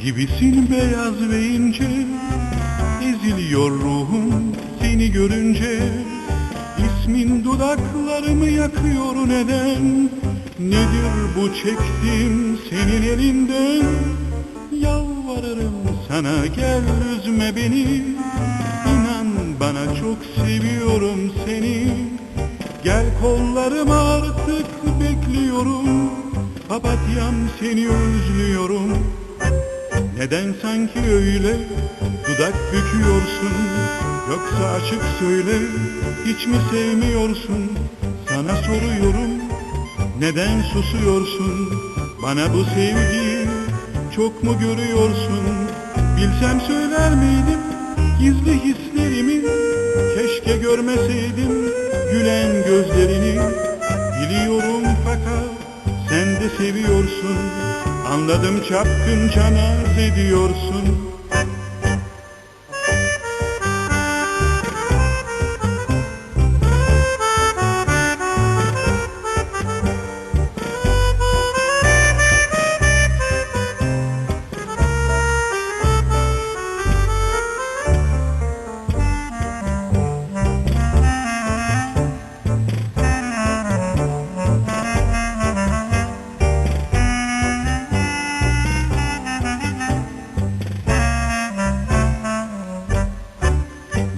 gibisin beyaz ve ince. Eziliyor ruhum seni görünce. İsmin dudaklarımı yakıyor neden? Nedir bu çektiğim senin elinden? Yalvarırım sana gel üzme beni. İnan bana çok seviyorum seni. Gel kollarım artık bekliyorum Papatyam seni özlüyorum. Neden sanki öyle dudak büküyorsun? Yoksa açık söyle hiç mi sevmiyorsun? Sana soruyorum neden susuyorsun? Bana bu sevgiyi çok mu görüyorsun? Bilsem söyler miydim gizli hislerimi? Keşke görmeseydim gülen gözlerini. Biliyorum fakat sen de seviyorsun. Anladım çapkınca naz ediyorsun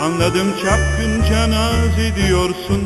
Anladım çapkınca naz ediyorsun